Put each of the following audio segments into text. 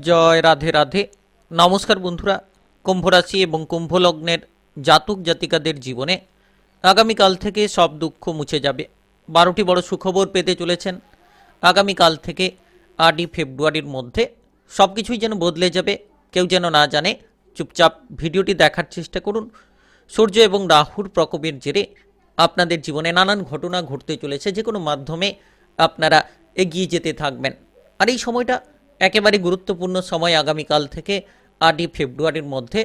জয় রাধে রাধে। নমস্কার বন্ধুরা কুম্ভ রাশি এবং কুম্ভ লগ্নের জাতক জাতিকাদের জীবনে আগামীকাল থেকে সব দুঃখ মুছে যাবে। বারোটি বড় সুখবর পেতে চলেছেন। আগামীকাল থেকে আটই ফেব্রুয়ারির মধ্যে সব কিছুই যেন বদলে যাবে। কেউ যেন না জানে, চুপচাপ ভিডিওটি দেখার চেষ্টা করুন। সূর্য এবং রাহুর প্রকোপের জেরে আপনাদের জীবনে নানান ঘটনা ঘটতে চলেছে। যে কোনো মাধ্যমে আপনারা এগিয়ে যেতে থাকবেন। আর এই সময়টা একেবারে গুরুত্বপূর্ণ সময় আগামীকাল থেকে আটই ফেব্রুয়ারির মধ্যে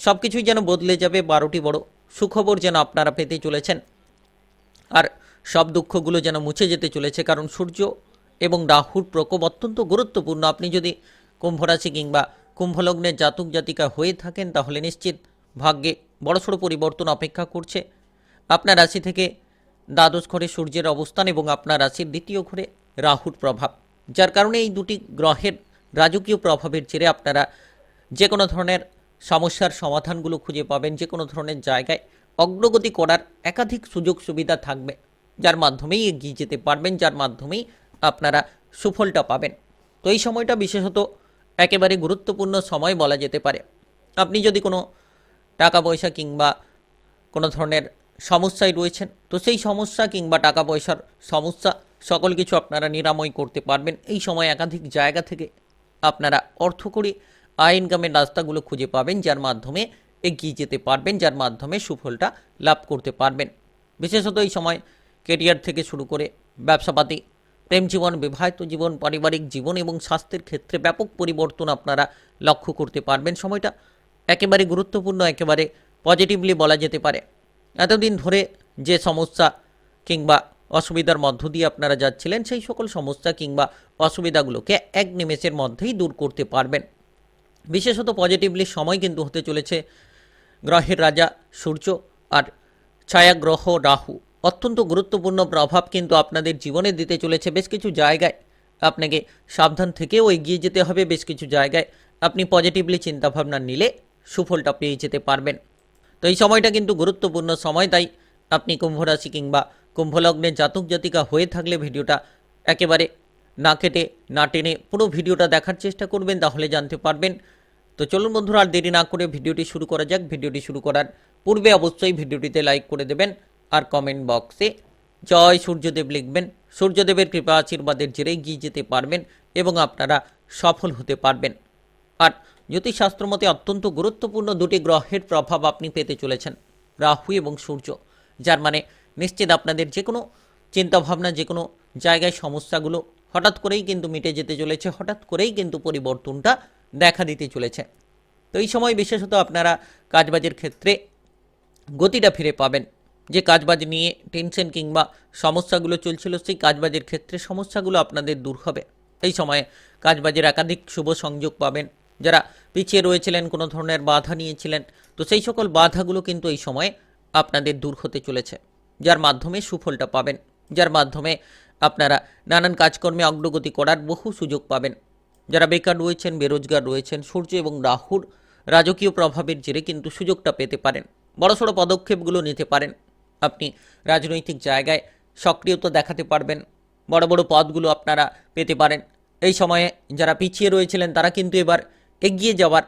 সব কিছুই যেন বদলে যাবে, বারোটি বড় সুখবর যেন আপনারা পেতে চলেছেন। আর সব দুঃখগুলো যেন মুছে যেতে চলেছে, কারণ সূর্য এবং রাহুর প্রকোপ অত্যন্ত গুরুত্বপূর্ণ। আপনি যদি কুম্ভ রাশি কিংবা কুম্ভলগ্নের জাতক জাতিকা হয়ে থাকেন, তাহলে নিশ্চিত ভাগ্যে বড়সড় পরিবর্তন অপেক্ষা করছে। আপনার রাশি থেকে দ্বাদশ ঘরে সূর্যের অবস্থান এবং আপনার রাশির দ্বিতীয় ঘরে রাহুর প্রভাব। যার কারণে এই দুটি গ্রহের রাজকীয় প্রভাবের জেরে আপনারা যে কোনো ধরনের সমস্যার সমাধানগুলো খুঁজে পাবেন, যে কোনো ধরনের জায়গায় অগ্রগতি করার একাধিক সুযোগ সুবিধা থাকবে, যার মাধ্যমেই এগিয়ে যেতে পারবেন, যার মাধ্যমেই আপনারা সুফলটা পাবেন। তো এই সময়টা বিশেষত একেবারে গুরুত্বপূর্ণ সময় বলা যেতে পারে। আপনি যদি কোনো টাকা পয়সা কিংবা কোনো ধরনের সমস্যায় রয়েছেন, তো সেই সমস্যা কিংবা টাকা পয়সার সমস্যা সকল কিছু আপনারা নিরাময় করতে পারবেন। এই সময় একাধিক জায়গা থেকে আপনারা অর্থকরী আয় ইনকামের রাস্তাগুলো খুঁজে পাবেন, যার মাধ্যমে এগিয়ে যেতে পারবেন, যার মাধ্যমে সুফলটা লাভ করতে পারবেন। বিশেষত এই সময় কেরিয়ার থেকে শুরু করে ব্যবসাপাতি, প্রেম জীবন, বিবাহিত জীবন, পারিবারিক জীবন এবং স্বাস্থ্যের ক্ষেত্রে ব্যাপক পরিবর্তন আপনারা লক্ষ্য করতে পারবেন। সময়টা একেবারে গুরুত্বপূর্ণ, একেবারে পজিটিভলি বলা যেতে পারে। এতদিন ধরে যে সমস্যা কিংবা অসুবিধার মধ্য দিয়ে আপনারা যাচ্ছিলেন, সেই সকল সমস্যা কিংবা অসুবিধাগুলোকে এক নিমেষের মধ্যেই দূর করতে পারবেন। বিশেষত পজিটিভলি সময় কিন্তু হতে চলেছে। গ্রহের রাজা সূর্য আর ছায়াগ্রহ রাহু। অত্যন্ত গুরুত্বপূর্ণ প্রভাব কিন্তু আপনাদের জীবনে দিতে চলেছে বেশ কিছু জায়গায়। আপনাকে সাবধান থেকেও এগিয়ে যেতে হবে বেশ কিছু জায়গায়। আপনি পজিটিভলি চিন্তাভাবনা নিলে সুফলটা পেয়ে যেতে পারবেন। তো এই সময়টা কিন্তু গুরুত্বপূর্ণ সময়, তাই আপনি কুম্ভ রাশি কিংবা কুম্ভলগ্নের জাতক জাতিকা হয়ে থাকলে ভিডিওটা একেবারে না কেটে, না টেনে পুরো ভিডিওটা দেখার চেষ্টা করবেন, তাহলে জানতে পারবেন। তো চলুন বন্ধুরা, আর দেরি না করে ভিডিওটি শুরু করা যাক। ভিডিওটি শুরু করার পূর্বে অবশ্যই ভিডিওটিতে লাইক করে দেবেন আর কমেন্ট বক্সে জয় সূর্যদেব লিখবেন। সূর্যদেবের কৃপা আশীর্বাদের জেরে এগিয়ে যেতে পারবেন এবং আপনারা সফল হতে পারবেন। আর জ্যোতিষশাস্ত্র মতে অত্যন্ত গুরুত্বপূর্ণ দুটি গ্রহের প্রভাব আপনি পেতে চলেছেন, রাহু এবং সূর্য। যার মানে নিশ্চিত আপনাদের যে কোনো চিন্তাভাবনা যে কোনো জায়গায় সমস্যাগুলো হঠাৎ করেই কিন্তু মিটে যেতে চলেছে, হঠাৎ করেই কিন্তু পরিবর্তনটা দেখা দিতে চলেছে। তো এই সময় বিশেষত আপনারা কাজবাজের ক্ষেত্রে গতিটা ফিরে পাবেন। যে কাজবাজ নিয়ে টেনশন কিংবা সমস্যাগুলো চলছিল, সেই কাজবাজের ক্ষেত্রে সমস্যাগুলো আপনাদের দূর হবে। এই সময়ে কাজবাজের একাধিক শুভ সংযোগ পাবেন। যারা পিছিয়ে রয়েছিলেন, কোনো ধরনের বাধা নিয়েছিলেন, তো সেই সকল বাধাগুলো কিন্তু এই সময়ে আপনাদের দূর হতে চলেছে, যার মাধ্যমে সুফলটা পাবেন, যার মাধ্যমে আপনারা নানান কাজকর্মে অগ্রগতি করার বহু সুযোগ পাবেন। যারা বেকার রয়েছেন, বেরোজগার রয়েছেন, সূর্য এবং রাহুর রাজকীয় প্রভাবের জেরে কিন্তু সুযোগটা পেতে পারেন, বড়সড় পদক্ষেপগুলো নিতে পারেন। আপনি রাজনৈতিক জায়গায় সক্রিয়তা দেখাতে পারবেন, বড় বড় পদগুলো আপনারা পেতে পারেন। এই সময়ে যারা পিছিয়ে রয়েছিলেন, তারা কিন্তু এবার এগিয়ে যাওয়ার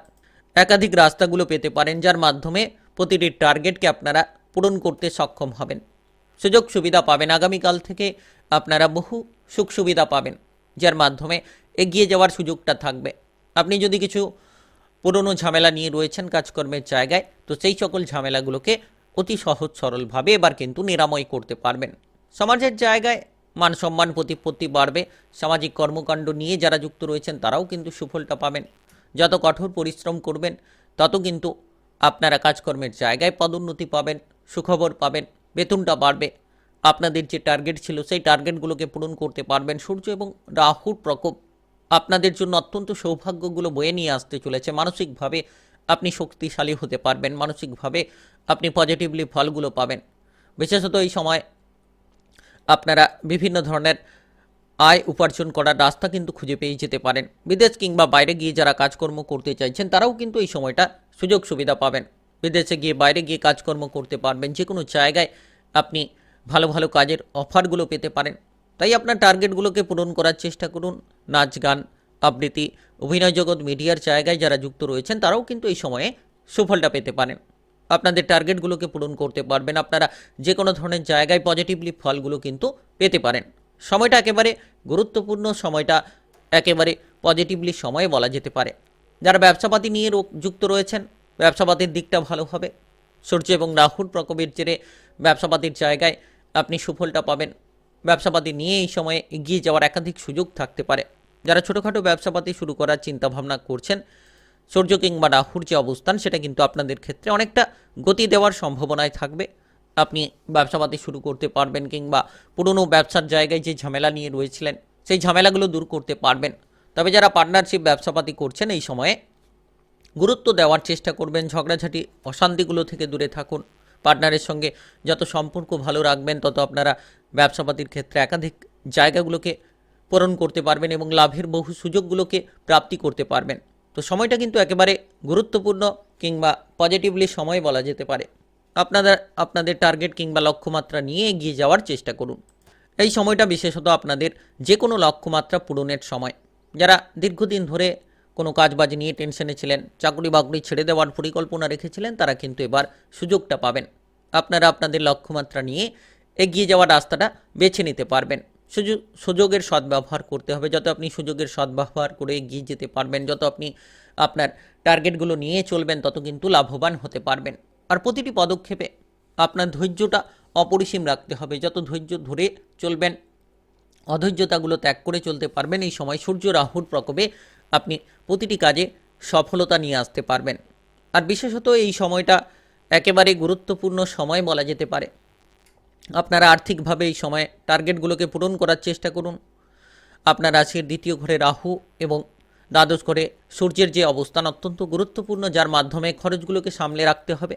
একাধিক রাস্তাগুলো পেতে পারেন, যার মাধ্যমে প্রতিটি টার্গেটকে আপনারা পূরণ করতে সক্ষম হবেন। সুযোগ সুবিধা পাবেন আগামীকাল থেকে আপনারা বহু সুখ সুবিধা পাবেন, যার মাধ্যমে এগিয়ে যাওয়ার সুযোগটা থাকবে। আপনি যদি কিছু পুরনো ঝামেলা নিয়ে রয়েছেন কাজকর্মের জায়গায়, তো সেই সকল ঝামেলাগুলোকে অতি সহজ সরলভাবে এবার কিন্তু নিরাময় করতে পারবেন। সমাজের জায়গায় মান সম্মান প্রতিপত্তি বাড়বে, সামাজিক কর্মকাণ্ড নিয়ে যারা যুক্ত রয়েছেন তারাও কিন্তু সুফলটা পাবেন। যত কঠোর পরিশ্রম করবেন, তত কিন্তু আপনারা কাজকর্মের জায়গায় পদোন্নতি পাবেন, সুখবর পাবেন, বেতনটা বাড়বে। আপনাদের যে টার্গেট ছিল সেই টার্গেটগুলোকে পূরণ করতে পারবেন সূর্য এবং রাহুর প্রকোপ। আপনাদের জন্য অত্যন্ত সৌভাগ্যগুলো বয়ে নিয়ে আসতে চলেছে। মানসিকভাবে আপনি শক্তিশালী হতে পারবেন, মানসিকভাবে আপনি পজিটিভলি ফলগুলো পাবেন। বিশেষত এই সময় আপনারা বিভিন্ন ধরনের আয় উপার্জন করার রাস্তা কিন্তু খুঁজে পেয়ে যেতে পারেন। বিদেশ কিংবা বাইরে গিয়ে যারা কাজকর্ম করতে চাইছেন, তারাও কিন্তু এই সময়টা সুযোগ সুবিধা পাবেন। বিদেশে গিয়ে বাইরে গিয়ে কাজকর্ম করতে পারবেন যে কোনো জায়গায় আপনি ভালো ভালো কাজের অফারগুলো পেতে পারেন। তাই আপনার টার্গেটগুলোকে পূরণ করার চেষ্টা করুন। নাচ, গান, আবৃত্তি, অভিনয় জগৎ, মিডিয়ার জায়গায় যারা যুক্ত রয়েছেন, তারাও কিন্তু এই সময়ে সুফলটা পেতে পারেন। আপনাদের টার্গেটগুলোকে পূরণ করতে পারবেন। আপনারা যে কোনো ধরনের জায়গায় পজিটিভলি ফলগুলো কিন্তু পেতে পারেন। সময়টা একেবারে গুরুত্বপূর্ণ, সময়টা একেবারে পজিটিভলি সময় বলা যেতে পারে। যারা ব্যবসাপাতি নিয়ে যুক্ত রয়েছেন, ব্যবসাপাতির দিকটা ভালো হবে। সূর্য এবং রাহুর প্রকোপের জেরে ব্যবসাপাতির জায়গায় আপনি সুফলটা পাবেন। ব্যবসাপাতি নিয়ে এই সময়ে এগিয়ে যাওয়ার একাধিক সুযোগ থাকতে পারে। যারা ছোটোখাটো ব্যবসাপাতি শুরু করার চিন্তাভাবনা করছেন, সূর্য কিংবা রাহুর যে অবস্থান, সেটা কিন্তু আপনাদের ক্ষেত্রে অনেকটা গতি দেওয়ার সম্ভাবনায় থাকবে। আপনি ব্যবসাপাতি শুরু করতে পারবেন কিংবা পুরনো ব্যবসার জায়গায় যে ঝামেলা নিয়ে রয়েছিলেন, সেই ঝামেলাগুলো দূর করতে পারবেন। তবে যারা পার্টনারশিপ ব্যবসাপাতি করছেন এই সময়ে, গুরুত্ব দেওয়ার চেষ্টা করবেন, ঝগড়াঝাটি, অশান্তিগুলো থেকে দূরে থাকুন। পার্টনারের সঙ্গে যত সম্পর্ক ভালো রাখবেন, তত আপনারা ব্যবসাপাতির ক্ষেত্রে একাধিক জায়গাগুলোকে পূরণ করতে পারবেন এবং লাভের বহু সুযোগগুলোকে প্রাপ্তি করতে পারবেন। তো সময়টা কিন্তু একেবারে গুরুত্বপূর্ণ কিংবা পজিটিভলি সময় বলা যেতে পারে। আপনারা আপনাদের টার্গেট কিংবা লক্ষ্যমাত্রা নিয়ে এগিয়ে যাওয়ার চেষ্টা করুন। এই সময়টা বিশেষত আপনাদের যে কোনো লক্ষ্যমাত্রা পূরণের সময়। যারা দীর্ঘদিন ধরে কোনো কাজবাজ নিয়ে টেনশনে ছিলেন চাকরি বাকরি ছেড়ে দেওয়ার পরিকল্পনা রেখেছিলেন, তারা কিন্তু এবার সুযোগটা পাবেন। আপনারা আপনাদের লক্ষ্যমাত্রা নিয়ে এগিয়ে যাওয়ার রাস্তাটা বেছে নিতে পারবেন। সুযোগ, সুযোগের সদ্ব্যবহার করতে হবে। যত আপনি সুযোগের সদ্ব্যবহার করে এগিয়ে যেতে পারবেন, যত আপনি আপনার টার্গেটগুলো নিয়ে চলবেন, তত কিন্তু লাভবান হতে পারবেন। আর প্রতিটি পদক্ষেপে আপনার ধৈর্যটা অপরিসীম রাখতে হবে। যত ধৈর্য ধরে চলবেন, অধৈর্যতাগুলো ত্যাগ করে চলতে পারবেন। এই সময় সূর্য রাহুর প্রকোপে আপনি প্রতিটি কাজে সফলতা নিয়ে আসতে পারবেন। আর বিশেষত এই সময়টা একেবারে গুরুত্বপূর্ণ সময় বলা যেতে পারে। আপনারা আর্থিকভাবে এই সময়ে টার্গেটগুলোকে পূরণ করার চেষ্টা করুন। আপনার রাশির দ্বিতীয় ঘরে রাহু এবং দ্বাদশ ঘরে সূর্যের যে অবস্থান অত্যন্ত গুরুত্বপূর্ণ, যার মাধ্যমে খরচগুলোকে সামলে রাখতে হবে।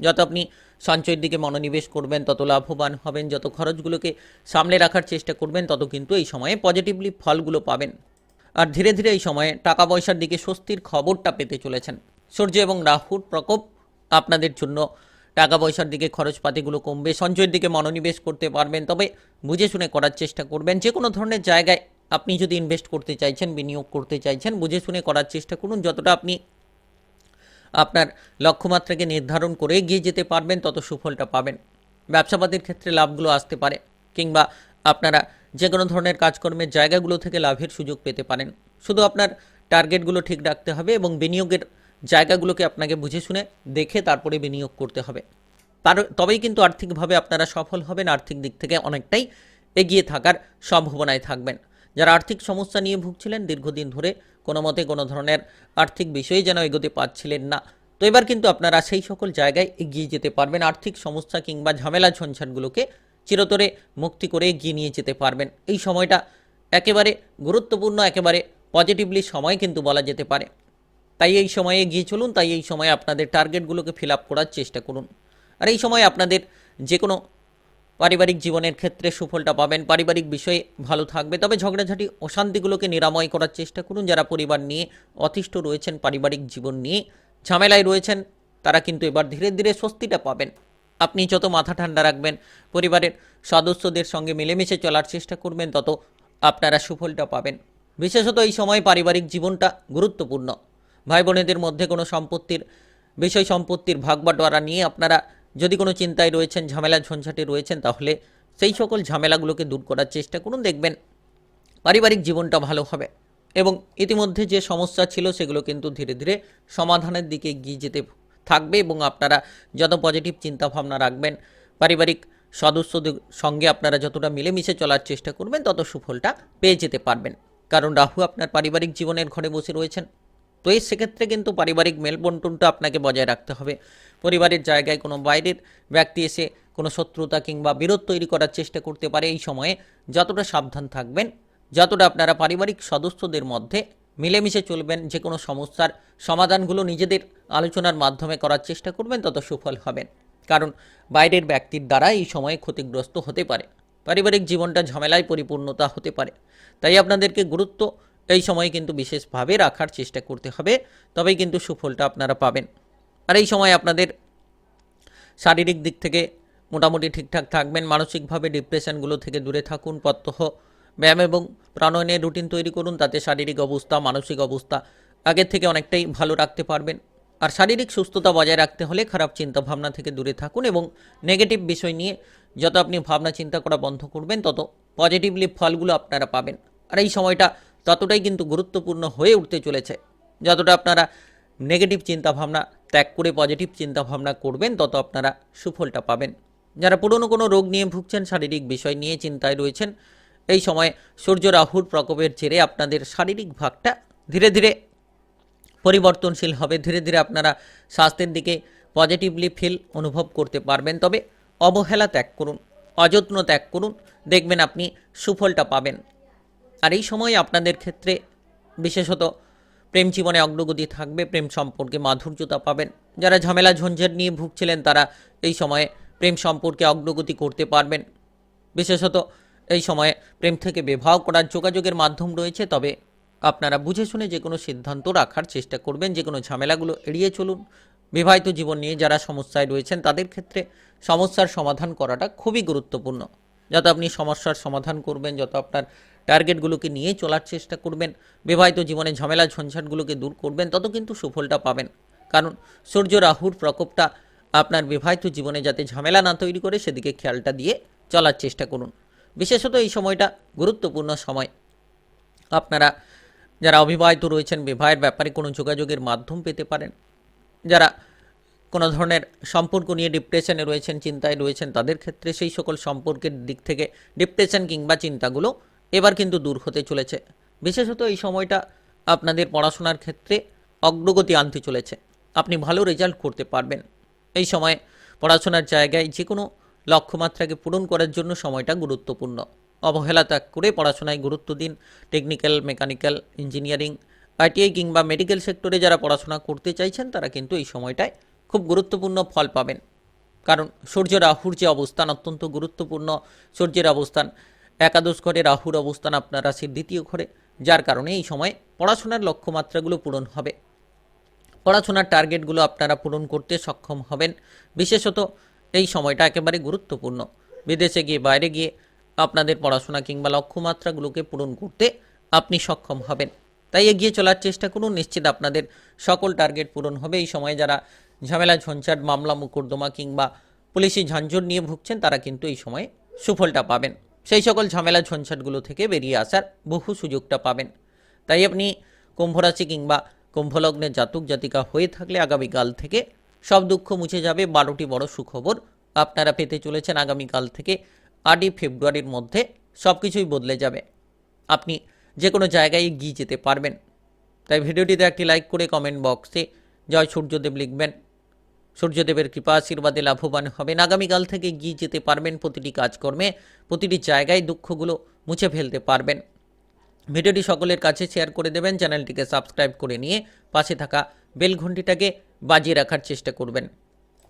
যত আপনি সঞ্চয়ের দিকে মনোনিবেশ করবেন, তত লাভবান হবেন, যত খরচগুলোকে সামলে রাখার চেষ্টা করবেন, তত কিন্তু এই সময়ে পজিটিভলি ফলগুলো পাবেন। আর ধীরে ধীরে এই সময়ে টাকা পয়সার দিকে স্বস্তির খবরটা পেতে চলেছেন। সূর্য এবং রাহুর প্রকোপ আপনাদের জন্য টাকা পয়সার দিকে খরচপাতিগুলো কমবে, সঞ্চয়ের দিকে মনোনিবেশ করতে পারবেন, তবে বুঝে শুনে করার চেষ্টা করবেন। যে কোনো ধরনের জায়গায় আপনি যদি ইনভেস্ট করতে চাইছেন, বিনিয়োগ করতে চাইছেন, বুঝে শুনে করার চেষ্টা করুন, যতটা আপনি আপনার লক্ষ্যমাত্রাকে নির্ধারণ করে এগিয়ে যেতে পারবেন, তত সুফলটা পাবেন। ব্যবসাপাতির ক্ষেত্রে লাভগুলো আসতে পারে, কিংবা আপনারা যে কোনো ধরনের কাজকর্মের জায়গাগুলো থেকে লাভের সুযোগ পেতে পারেন। শুধু আপনার টার্গেটগুলো ঠিক রাখতে হবে এবং বিনিয়োগের জায়গাগুলোকে আপনাকে বুঝে শুনে দেখে তারপরে বিনিয়োগ করতে হবে। তার, তবেই কিন্তু আর্থিকভাবে আপনারা সফল হবেন, আর্থিক দিক থেকে অনেকটাই এগিয়ে থাকার সম্ভাবনায় থাকবেন। যারা আর্থিক সমস্যা নিয়ে ভুগছিলেন, দীর্ঘদিন ধরে কোনো মতে কোনো ধরনের আর্থিক বিষয়ে যেন এগোতে পারছিলেন না। তো এবার কিন্তু আপনারা সেই সকল জায়গায় এগিয়ে যেতে পারবেন, আর্থিক সমস্যা কিংবা ঝামেলা ঝঞ্ঝাটগুলোকে চিরতরে মুক্তি করে এগিয়ে নিয়ে যেতে পারবেন। এই সময়টা একেবারে গুরুত্বপূর্ণ, একেবারে পজিটিভলি সময় কিন্তু বলা যেতে পারে। তাই এই সময়ে এগিয়ে চলুন, তাই এই সময়ে আপনাদের টার্গেটগুলোকে ফিল আপ করার চেষ্টা করুন। আর এই সময় আপনাদের যে কোনো পারিবারিক জীবনের ক্ষেত্রে সুফলটা পাবেন। পারিবারিক বিষয়ে ভালো থাকবে। তবে ঝগড়াঝাটি, অশান্তিগুলোকে নিরাময় করার চেষ্টা করুন। যারা পরিবার নিয়ে অতিষ্ঠ রয়েছেন, পারিবারিক জীবন নিয়ে ঝামেলায় রয়েছেন, তারা কিন্তু এবার ধীরে ধীরে স্বস্তিটা পাবেন। আপনি যত মাথা ঠান্ডা রাখবেন, পরিবারের সদস্যদের সঙ্গে মিলেমিশে চলার চেষ্টা করবেন, তত আপনারা সুফলটা পাবেন। বিশেষত এই সময় পারিবারিক জীবনটা গুরুত্বপূর্ণ। ভাই বোনেদের মধ্যে কোনো সম্পত্তির, বিষয় সম্পত্তির ভাগ বাটোয়ারা নিয়ে আপনারা যদি কোনো চিন্তায় রয়েছেন, ঝামেলা ঝঞ্ঝাটে রয়েছেন, তাহলে সেই সকল ঝামেলাগুলোকে দূর করার চেষ্টা করুন, দেখবেন পারিবারিক জীবনটা ভালো হবে এবং ইতিমধ্যে যে সমস্যা ছিল সেগুলো কিন্তু ধীরে ধীরে সমাধানের দিকে এগিয়ে যেতে থাকবে এবং আপনারা যত পজিটিভ চিন্তাভাবনা রাখবেন, পারিবারিক সদস্যদের সঙ্গে আপনারা যতটা মিলেমিশে চলার চেষ্টা করবেন, তত সুফলটা পেয়ে যেতে পারবেন। কারণ রাহু আপনার পারিবারিক জীবনের ঘরে বসে রয়েছেন। তো এই সেক্ষেত্রে কিন্তু পারিবারিক মেলবন্টনটা আপনাকে বজায় রাখতে হবে। পরিবারের জায়গায় কোনো বাইরের ব্যক্তি এসে কোনো শত্রুতা কিংবা বিরোধ তৈরি করার চেষ্টা করতে পারে এই সময়ে। যতটা সাবধান থাকবেন, যতটা আপনারা পারিবারিক সদস্যদের মধ্যে মিলেমিশে চলবেন, যে কোনো সমস্যার সমাধানগুলো নিজেদের আলোচনার মাধ্যমে করার চেষ্টা করবেন, তত সুফল হবেন। কারণ বাইরের ব্যক্তির দ্বারা এই সময়ে ক্ষতিগ্রস্ত হতে পারে। পারিবারিক জীবনটা ঝামেলায় পরিপূর্ণতা হতে পারে। তাই আপনাদেরকে গুরুত্ব এই সময় কিন্তু বিশেষভাবে রাখার চেষ্টা করতে হবে, তবেই কিন্তু সুফলটা আপনারা পাবেন। আর এই সময় আপনাদের শারীরিক দিক থেকে মোটামুটি ঠিকঠাক থাকবেন, মানসিকভাবে ডিপ্রেশনগুলো থেকে দূরে থাকুন, প্রত্যহ ব্যায়াম এবং প্রাণায়ামের রুটিন তৈরি করুন, তাতে শারীরিক অবস্থা, মানসিক অবস্থা আগের থেকে অনেকটাই ভালো রাখতে পারবেন। আর শারীরিক সুস্থতা বজায় রাখতে হলে খারাপ চিন্তা ভাবনা থেকে দূরে থাকুন এবং নেগেটিভ বিষয় নিয়ে যত আপনি ভাবনা চিন্তা করা বন্ধ করবেন, তত পজিটিভলি ফলগুলো আপনারা পাবেন। আর এই সময়টা ততটাই কিন্তু গুরুত্বপূর্ণ হয়ে উঠতে চলেছে। যতটা আপনারা নেগেটিভ চিন্তাভাবনা ত্যাগ করে পজিটিভ চিন্তাভাবনা করবেন, তত আপনারা সুফলটা পাবেন। যারা পুরনো কোনো রোগ নিয়ে ভুগছেন, শারীরিক বিষয় নিয়ে চিন্তায় রয়েছেন, এই সময় সূর্য রাহুর প্রকোপের জেরে আপনাদের শারীরিক ভাগটা ধীরে ধীরে পরিবর্তনশীল হবে। ধীরে ধীরে আপনারা স্বাস্থ্যের দিকে পজিটিভলি ফিল অনুভব করতে পারবেন। তবে অবহেলা ত্যাগ করুন, অযত্ন ত্যাগ করুন, দেখবেন আপনি সুফলটা পাবেন। আর এই সময় আপনাদের ক্ষেত্রে বিশেষত প্রেম জীবনে অগ্রগতি থাকবে, প্রেম সম্পর্কে মাধুর্যতা পাবেন। যারা ঝামেলা ঝঞ্ঝাট নিয়ে ভুগছিলেন, তারা এই সময়ে প্রেম সম্পর্কে অগ্রগতি করতে পারবেন। বিশেষত এই সময়ে প্রেম থেকে বিবাহ করার যোগাযোগের মাধ্যম রয়েছে, তবে আপনারা বুঝে শুনে যে কোনো সিদ্ধান্ত রাখার চেষ্টা করবেন যে কোনো ঝামেলাগুলো এড়িয়ে চলুন। বিবাহিত জীবন নিয়ে যারা সমস্যায় রয়েছেন, তাদের ক্ষেত্রে সমস্যার সমাধান করাটা খুবই গুরুত্বপূর্ণ। যত আপনি সমস্যার সমাধান করবেন, যত আপনার টার্গেটগুলোকে নিয়ে চলার চেষ্টা করবেন। বিবাহিত জীবনে ঝামেলা, ঝঞ্ঝাটগুলোকে দূর করবেন, তত কিন্তু সুফলটা পাবেন। কারণ সূর্য, রাহুর প্রকোপটা আপনার বিবাহিত জীবনে যাতে ঝামেলা না তৈরি করে, সেদিকে খেয়ালটা দিয়ে চলার চেষ্টা করুন। বিশেষত এই সময়টা গুরুত্বপূর্ণ সময়। আপনারা যারা অবিবাহিত রয়েছেন, বিবাহের ব্যাপারে কোনো যোগাযোগের মাধ্যম পেতে পারেন। যারা কোনো ধরনের সম্পর্ক নিয়ে ডিপ্রেশনে রয়েছেন, চিন্তায় রয়েছেন, তাদের ক্ষেত্রে সেই সকল সম্পর্কের দিক থেকে ডিপ্রেশন কিংবা চিন্তাগুলো এবার কিন্তু দূর হতে চলেছে। বিশেষত এই সময়টা আপনাদের পড়াশোনার ক্ষেত্রে অগ্রগতি আনতে চলেছে। আপনি ভালো রেজাল্ট করতে পারবেন। এই সময় পড়াশোনার জায়গায় যে কোনো লক্ষ্যমাত্রাকে পূরণ করার জন্য সময়টা গুরুত্বপূর্ণ। অবহেলা ত্যাগ করে পড়াশোনায় গুরুত্ব দিন। টেকনিক্যাল মেকানিক্যাল ইঞ্জিনিয়ারিং আইটিআই কিংবা মেডিকেল সেক্টরে যারা পড়াশোনা করতে চাইছেন, তারা কিন্তু এই সময়টায় খুব গুরুত্বপূর্ণ ফল পাবেন। কারণ সূর্য রাহুর যে অবস্থান অত্যন্ত গুরুত্বপূর্ণ। সূর্যের অবস্থান একাদশ ঘরে রাহুর অবস্থান আপনার রাশির দ্বিতীয় ঘরে, যার কারণে এই সময় পড়াশোনার লক্ষ্যমাত্রাগুলো পূরণ হবে। পড়াশোনার টার্গেটগুলো আপনারা পূরণ করতে সক্ষম হবেন। বিশেষত এই সময়টা একেবারে গুরুত্বপূর্ণ। বিদেশে গিয়ে, বাইরে গিয়ে আপনাদের পড়াশোনা কিংবা লক্ষ্যমাত্রাগুলোকে পূরণ করতে আপনি সক্ষম হবেন। তাই এগিয়ে চলার চেষ্টা করুন, নিশ্চিত আপনাদের সকল টার্গেট পূরণ হবে। এই সময় যারা ঝামেলা, ঝঞ্ঝাট, মামলা মোকদ্দমা কিংবা পুলিশি ঝঞ্ঝট নিয়ে ভুগছেন, তারা কিন্তু এই সময়ে সুফলটা পাবেন। সেই সকল ঝামেলা ঝঞ্ঝাটগুলো থেকে বেরিয়ে আসার বহু সুযোগটা পাবেন। তাই আপনি কুম্ভরাশি কিংবা কুম্ভলগ্নের জাতক জাতিকা হয়ে থাকলে আগামীকাল থেকে সব দুঃখ মুছে যাবে বারোটি বড় সুখবর আপনারা পেতে চলেছেন আগামীকাল থেকে আটই ফেব্রুয়ারির মধ্যে সব কিছুই বদলে যাবে। আপনি যে কোনো জায়গায় এগিয়ে যেতে পারবেন। তাই ভিডিওটিতে একটি লাইক করে কমেন্ট বক্সে জয় সূর্যদেব লিখবেন। সূর্যদেবের কৃপা, আশীর্বাদে লাভবান হবেন। আগামীকাল থেকে গিয়ে যেতে পারবেন প্রতিটি কাজকর্মে, প্রতিটি জায়গায় দুঃখগুলো মুছে ফেলতে পারবেন। ভিডিওটি সকলের কাছে শেয়ার করে দেবেন, চ্যানেলটিকে সাবস্ক্রাইব করে নিয়ে পাশে থাকা বেল ঘন্টিটাকে বাজিয়ে রাখার চেষ্টা করবেন।